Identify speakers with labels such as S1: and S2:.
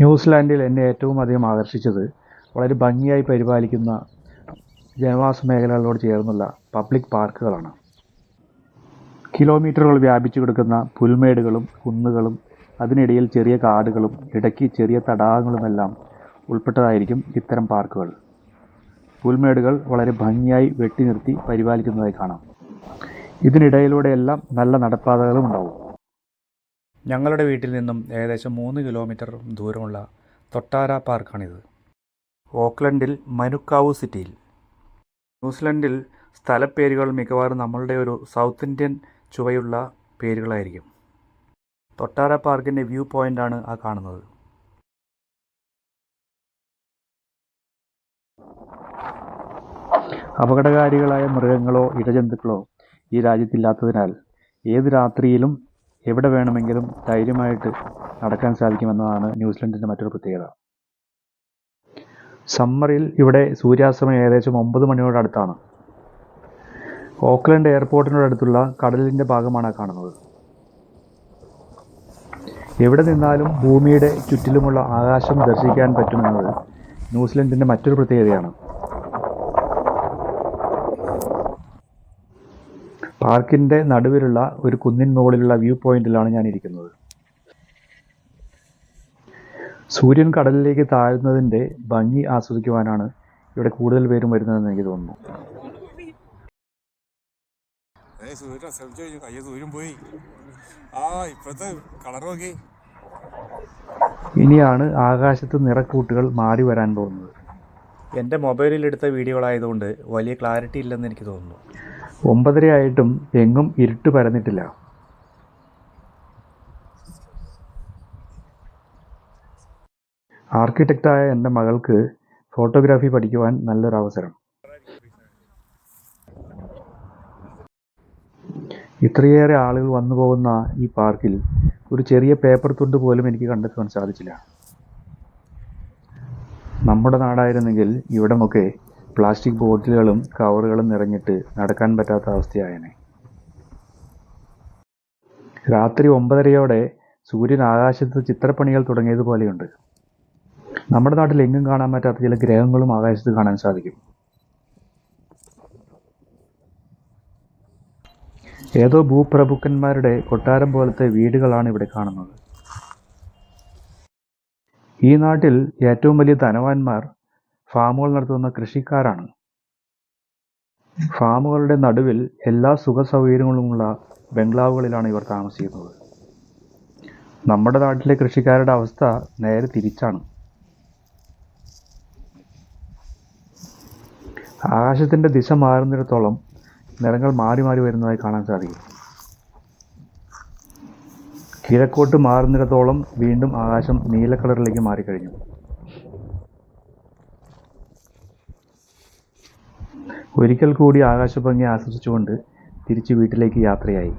S1: ന്യൂസിലാൻഡിൽ എന്നെ ഏറ്റവും അധികം ആകർഷിച്ചത് വളരെ ഭംഗിയായി പരിപാലിക്കുന്ന ജനവാസ മേഖലകളോട് ചേർന്നുള്ള പബ്ലിക് പാർക്കുകളാണ്. കിലോമീറ്ററുകൾ വ്യാപിച്ചു കിടക്കുന്ന പുൽമേടുകളും കുന്നുകളും അതിനിടയിൽ ചെറിയ കാടുകളും ഇടയ്ക്ക് ചെറിയ തടാകങ്ങളുമെല്ലാം ഉൾപ്പെട്ടതായിരിക്കും ഇത്തരം പാർക്കുകൾ. പുൽമേടുകൾ വളരെ ഭംഗിയായി വെട്ടി നിർത്തി പരിപാലിക്കുന്നതായി കാണാം. ഇതിനിടയിലൂടെയെല്ലാം നല്ല നടപ്പാതകളും ഉണ്ടാവും. ഞങ്ങളുടെ വീട്ടിൽ നിന്നും ഏകദേശം മൂന്ന് കിലോമീറ്റർ ദൂരമുള്ള തൊട്ടാര പാർക്കാണിത്. ഓക്ലൻഡിൽ മനുക്കാവ് സിറ്റിയിൽ. ന്യൂസിലൻഡിൽ സ്ഥലപ്പേരുകൾ മിക്കവാറും നമ്മളുടെ ഒരു സൗത്ത് ഇന്ത്യൻ ചുവയുള്ള പേരുകളായിരിക്കും. തൊട്ടാര പാർക്കിന്റെ വ്യൂ പോയിന്റാണ് ആ കാണുന്നത്. അപകടകാരികളായ മൃഗങ്ങളോ ഇടജന്തുക്കളോ ഈ രാജ്യത്തില്ലാത്തതിനാൽ ഏത് രാത്രിയിലും എവിടെ വേണമെങ്കിലും ധൈര്യമായിട്ട് നടക്കാൻ സാധിക്കുമെന്നതാണ് ന്യൂസിലൻഡിന്റെ മറ്റൊരു പ്രത്യേകത. സമ്മറിൽ ഇവിടെ സൂര്യാസ്തമയം ഏകദേശം ഒമ്പത് മണിയോടടുത്താണ്. ഓക്ലൻഡ് എയർപോർട്ടിനോടടുത്തുള്ള കടലിന്റെ ഭാഗമാണ് കാണുന്നത്. എവിടെ നിന്നാലും ഭൂമിയുടെ ചുറ്റിലുമുള്ള ആകാശം ദർശിക്കാൻ പറ്റുമെന്നത് ന്യൂസിലൻഡിന്റെ മറ്റൊരു പ്രത്യേകതയാണ്. പാർക്കിന്റെ നടുവിലുള്ള ഒരു കുന്നിൻ മുകളിലുള്ള വ്യൂ പോയിന്റിലാണ് ഞാൻ ഇരിക്കുന്നത്. സൂര്യൻ കടലിലേക്ക് താഴുന്നതിന്റെ ഭംഗി ആസ്വദിക്കുവാനാണ് ഇവിടെ കൂടുതൽ പേരും വരുന്നതെന്ന് എനിക്ക് തോന്നുന്നു.
S2: ഏയ് സൂര്യൻ അസ്തമിച്ചു കഴിഞ്ഞു. അയ്യോ സൂര്യൻ പോയി. ആ ഇപ്പഴത്തെ കളർ നോക്കി.
S1: ഇനിയാണ് ആകാശത്ത് നിറക്കൂട്ടുകൾ മാറി വരാൻ പോകുന്നത്. എന്റെ മൊബൈലിൽ എടുത്ത വീഡിയോകളായതുകൊണ്ട് വലിയ ക്ലാരിറ്റി ഇല്ലെന്ന് എനിക്ക് തോന്നുന്നു. ഒമ്പതരയായിട്ടും എങ്ങും ഇരുട്ട് പരന്നിട്ടില്ല. ആർക്കിടെക്റ്റായ എന്റെ മകൾക്ക് ഫോട്ടോഗ്രാഫി പഠിക്കുവാൻ നല്ലൊരു അവസരം. ഇത്രയേറെ ആളുകൾ വന്നു പോകുന്ന ഈ പാർക്കിൽ ഒരു ചെറിയ പേപ്പർ തുണ്ട് പോലും എനിക്ക് കണ്ടെത്തുവാൻ സാധിച്ചില്ല. നമ്മുടെ നാടായിരുന്നെങ്കിൽ ഇവിടമൊക്കെ പ്ലാസ്റ്റിക് ബോട്ടിലുകളും കവറുകളും നിറഞ്ഞിട്ട് നടക്കാൻ പറ്റാത്ത അവസ്ഥയായനെ. രാത്രി ഒമ്പതരയോടെ സൂര്യൻ ആകാശത്ത് ചിത്രപ്പണികൾ തുടങ്ങിയതുപോലെയുണ്ട് നമ്മുടെ നാട്ടിൽ എങ്ങും കാണാൻ പറ്റാത്ത ചില ഗ്രഹങ്ങളും ആകാശത്ത് കാണാൻ സാധിക്കും. ഏതോ ഭൂപ്രഭുക്കന്മാരുടെ കൊട്ടാരം പോലത്തെ വീടുകളാണ് ഇവിടെ കാണുന്നത്. ഈ നാട്ടിൽ ഏറ്റവും വലിയ ധനവാന്മാർ ഫാമുകൾ നടത്തുന്ന കൃഷിക്കാരാണ്. ഫാമുകളുടെ നടുവിൽ എല്ലാ സുഖ സൗകര്യങ്ങളുമുള്ള ബംഗ്ലാവുകളിലാണ് ഇവർ താമസിക്കുന്നത്. നമ്മുടെ നാട്ടിലെ കൃഷിക്കാരുടെ അവസ്ഥ നേരെ തിരിച്ചാണ്. ആകാശത്തിന്റെ ദിശ മാറുന്നിടത്തോളം നിറങ്ങൾ മാറി മാറി വരുന്നതായി കാണാൻ സാധിക്കും. കിഴക്കോട്ട് മാറുന്നിടത്തോളം വീണ്ടും ആകാശം നീല കളറിലേക്ക് മാറിക്കഴിഞ്ഞു. ഒരിക്കൽ കൂടി ആകാശഭംഗി ആസ്വദിച്ചുകൊണ്ട് തിരിച്ച് വീട്ടിലേക്ക് യാത്രയായി.